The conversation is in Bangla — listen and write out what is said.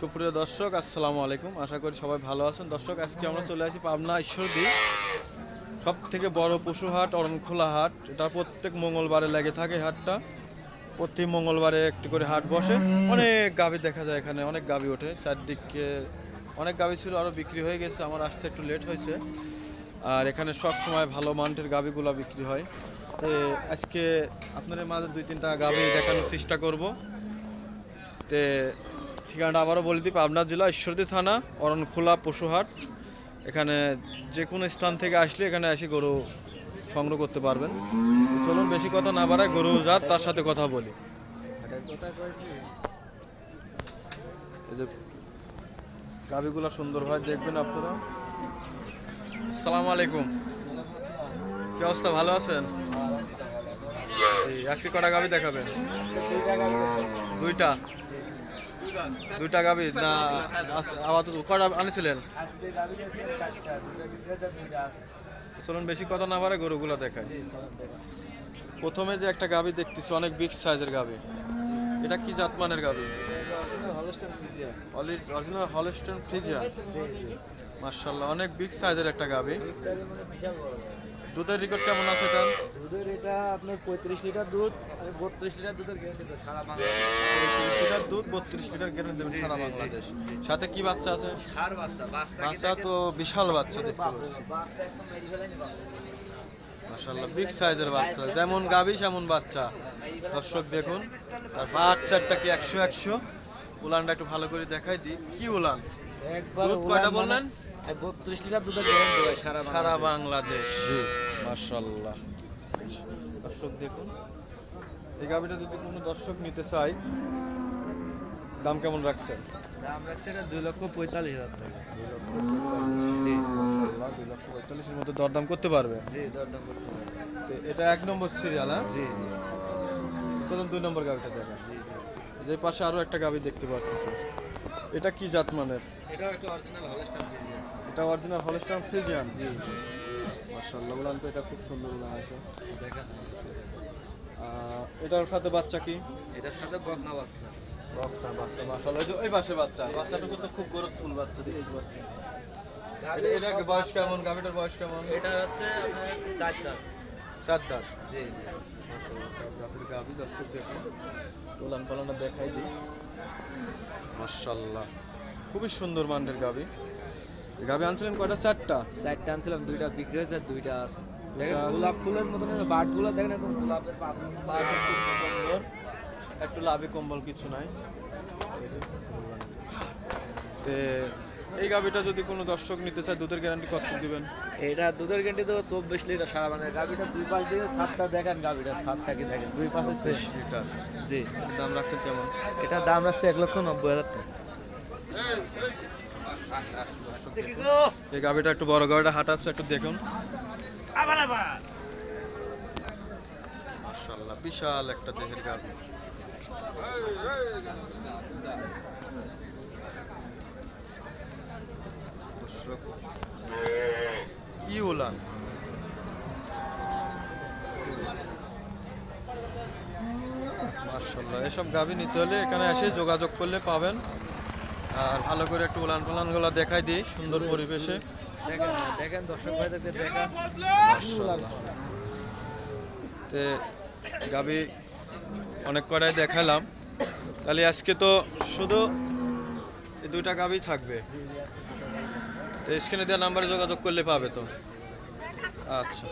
সুপ্রিয় দর্শক, আসসালামু আলাইকুম। আশা করি সবাই ভালো আছেন। দর্শক, আজকে আমরা চলে আসি পাবনা ঈশ্বরদী। সব থেকে বড় পশু হাট, অরণখোলা হাট। এটা প্রত্যেক মঙ্গলবারে লেগে থাকে হাটটা। প্রতি মঙ্গলবারে একটি করে হাট বসে। অনেক গাভী দেখা যায় এখানে, অনেক গাভী ওঠে। চারদিকে অনেক গাভী ছিল, আরও বিক্রি হয়ে গেছে। আমার আসতে একটু লেট হয়েছে। আর এখানে সব সময় ভালো মান্টের গাভীগুলো বিক্রি হয়। তো আজকে আপনাদের মাঝে দুই তিনটা গাভী দেখানোর চেষ্টা করব। তে ঠিকানাটা আবারও বলে দিই, পাবনা জেলা ঈশ্বরদী থানা, অরণখোলা, পশুহাট। এখানে যে কোনো স্থান থেকে আসলে এখানে এসে গরু সংগ্রহ করতে পারবেন। চলুন বেশি কথা না বাড়ায় গরু যার তার সাথে কথা বলি। এই যে গাভিগুলো সুন্দরভাবে দেখবেন আপনারা। সালাম আলাইকুম। কি অবস্থা, ভালো আছেন? আজকে কটা গাভি দেখাবেন? দুইটা? দুইটা গাভি না আচ্ছা, আপাতত কটা আনিছিলেন? দুটো চলুন বেশি কথা না পারে গরুগুলো দেখায় প্রথমে যে একটা গাভি দেখতেছি অনেক বিগ সাইজের গাভি এটা কি জাতমানের গাভি অরিজিনাল হলস্টেন ফ্রিজিয়া মার্শাল্লাহ অনেক বিগ সাইজের একটা গাভি মানে দুধের রেকর্ড কেমন আছে এটা? দুধের এটা আপনার পঁয়ত্রিশ লিটার দুধ বত্রিশ লিটার দুধের গ্যারান্টি সারা লিটার দুধ বত্রিশ লিটার গ্যারেন্টি দেবেন সারা বাংলাদেশ। সাথে কি বাচ্চা আছে? সার বাচ্চা বাচ্চা তো বিশাল বাচ্চা দেখতে পাচ্ছি। বিগ সাইজের বাচ্চা। যেমন গাভি সেমন বাচ্চা। দর্শক দেখুন আর বাচ্চারটা কি একশো একশো? উলানটা একটু ভালো করে দেখাই দিই। কি উলান? দুধ কয়টা বললেন? বত্রিশ লিটার দুধের সারা বাংলাদেশ। মার্শাল্লাহ দর্শক দেখুন এই গাভিটা যদি কোনো দর্শক নিতে চাই দাম কেমন রাখছেন দাম রাখছে এটা দুই লক্ষ পঁয়তাল্লিশ হাজার টাকা। মার্শাল্লাহ দুই লক্ষ পঁয়তাল্লিশের মধ্যে দরদাম করতে পারবে? জি দরদাম করতে তো এটা এক নম্বর সিরিয়াল হ্যাঁ? জি চলুন দুই নম্বর গাভিটা দেখা যে পাশে আরও একটা গাভি দেখতে পারতেছি। এটা কি জাত মানের একটা অরিজিনাল হলস্টার এটা অরিজিনাল ফ্রিজিয়ান জি জি। মার্শাল্লাহ তো এটা খুব সুন্দর উলান আছে দেখেন এটার সাথে বাচ্চা কি? এটার সাথে বকনা বাচ্চা। রক্তা বাচ্চা এই যে ওই পাশে বাচ্চা। বাচ্চাটুকু তো খুব ফুল বাচ্চা দেখতে পাচ্ছি। এটা বয়স কেমন? গাভিটার বয়স কেমন? এটা হচ্ছে চার দাঁত সাত দাঁত জি। জি দাঁতের গাভি। দর্শক দেখুন উলান দেখাই দিই। খুবই সুন্দর মানের গাভি। গাভি আনছিলেন কয়টা? চারটা। চারটা আনছিলাম দুইটা বিক্রি হয়েছে আর দুইটা আছে। দেখেন গোলাপ ফুলের মতন বাটগুলো দেখেন একদম গোলাপের পাটা খুব সুন্দর। একটু লাভে কম্বল কিছু নাই। তে এই গাভিটা যদি কোনো দর্শক নিতে চায় দুধের গ্যারান্টি কত দিবেন? এটা দুধের গ্যান্টি তো চব্বিশ লিটার সারা মানে গাভিটা দুই পাশ দিয়ে সাতটা দেখেন গাভিটা সাতটা কি দেখেন? দুই পাশে শেষ লিটার। জি। দাম রাখছেন কেমন? এটার দাম রাখছে এক লক্ষ নব্বই হাজার টাকা। এই গাভিটা একটু বড় গাভিটা হাঁটাচ্ছে একটু দেখুন। মাশাআল্লাহ বিশাল একটা দেহের গাভি। কি উলান মার্শাল্লাহ এসব গাভি নিতে হলে এখানে এসে যোগাযোগ করলে পাবেন। আর ভালো করে একটু উলান ফালানগুলো দেখাই দিই সুন্দর পরিবেশে। দেখেন দেখেন দর্শক ভাইদেরকে দেখেন। তে গাবি অনেক কটাই দেখালাম। তাহলে আজকে তো শুধু এই দুইটা গাবি থাকবে। তো স্ক্রিনে দেওয়া নাম্বারে যোগাযোগ করলে পাবে তো। আচ্ছা।